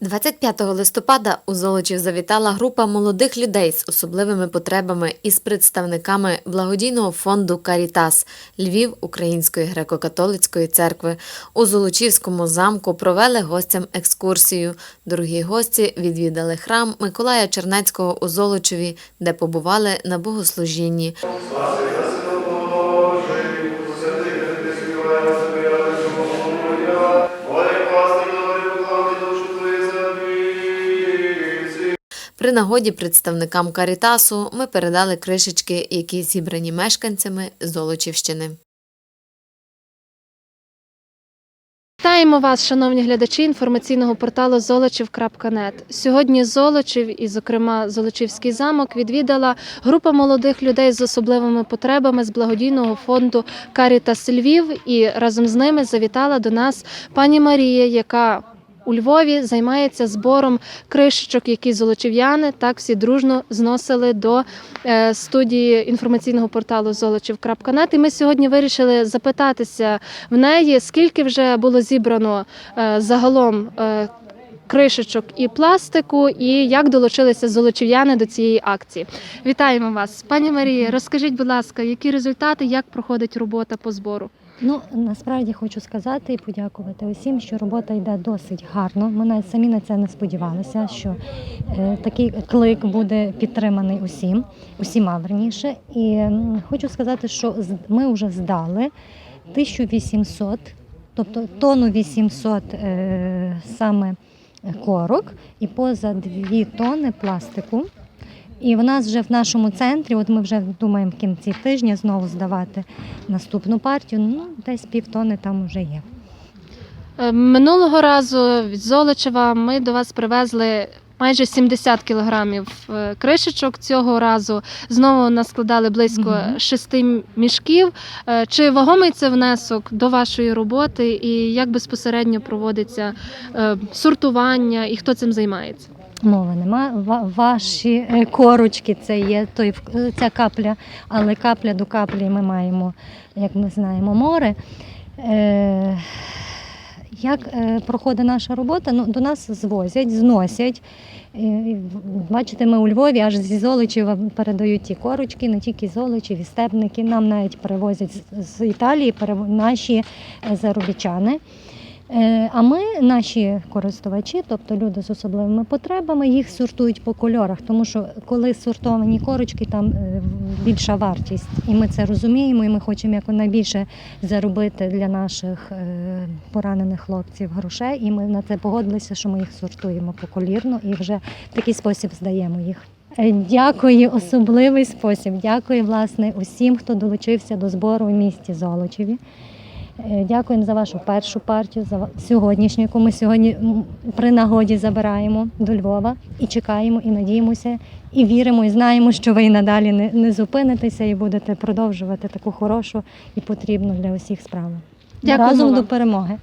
25 листопада у Золочів завітала група молодих людей з особливими потребами із представниками благодійного фонду Карітас Львів Української греко-католицької церкви. У Золочівському замку провели гостям екскурсію. Дорогі гості відвідали храм Миколая Чернецького у Золочеві, де побували на богослужінні. При нагоді представникам Карітасу ми передали кришечки, які зібрані мешканцями Золочівщини. Вітаємо вас, шановні глядачі інформаційного порталу Золочів.нет. Сьогодні Золочів і, зокрема, Золочівський замок відвідала група молодих людей з особливими потребами з благодійного фонду Карітас Львів. І разом з ними завітала до нас пані Марія, яка у Львові займається збором кришечок, які золочів'яни так всі дружно зносили до е, студії інформаційного порталу Золочів.нет. І ми сьогодні вирішили запитатися в неї, скільки вже було зібрано е, загалом е, кришечок і пластику, і як долучилися золочів'яни до цієї акції. Вітаємо вас, пані Марія. Розкажіть, будь ласка, які результати, як проходить робота по збору? Ну насправді хочу сказати і подякувати усім, що робота йде досить гарно. Ми навіть самі на це не сподівалися, що е, такий клик буде підтриманий усім, усіма верніше. І м, хочу сказати, що ми вже здали 1800, тобто тонну 800 е, саме корок і поза 2 тонни пластику. І в нас вже в нашому центрі, от ми вже думаємо в кінці тижня знову здавати наступну партію. Ну, десь півтони там вже є. Е, Минулого разу від Золочева ми до вас привезли майже 70 кілограмів е, кришечок. Цього разу знову нас складали близько Мгм. шести мішків. Е, Чи вагомий це внесок до вашої роботи, і як безпосередньо проводиться е, сортування, і хто цим займається? Мови нема. Ваші корочки це є той ця капля, але капля до каплі ми маємо, як ми знаємо, море. Як е, проходить наша робота? Ну, до нас звозять, зносять. Бачите, ми у Львові аж зі Золочева передають ті корочки, не тільки Золочів, і стебники. Нам навіть перевозять з- Італії наші е, заробітчани. Е, А ми, наші користувачі, тобто люди з особливими потребами, їх сортують по кольорах, тому що коли сортовані корочки, там е, більша вартість. І ми це розуміємо, і ми хочемо якнайбільше заробити для наших е, поранених хлопців грошей. І ми на це погодилися, що ми їх сортуємо поколірно і вже в такий спосіб здаємо їх. Дякую, особливий спосіб. Дякую, власне, усім, хто долучився до збору в місті Золочеві. Е, Дякуємо за вашу першу партію, за сьогоднішню, яку ми сьогодні при нагоді забираємо до Львова і чекаємо, і надіємося, і віримо, і знаємо, що ви і надалі не, не зупинитеся і будете продовжувати таку хорошу і потрібну для усіх справу. Дякую Разом вам. до перемоги.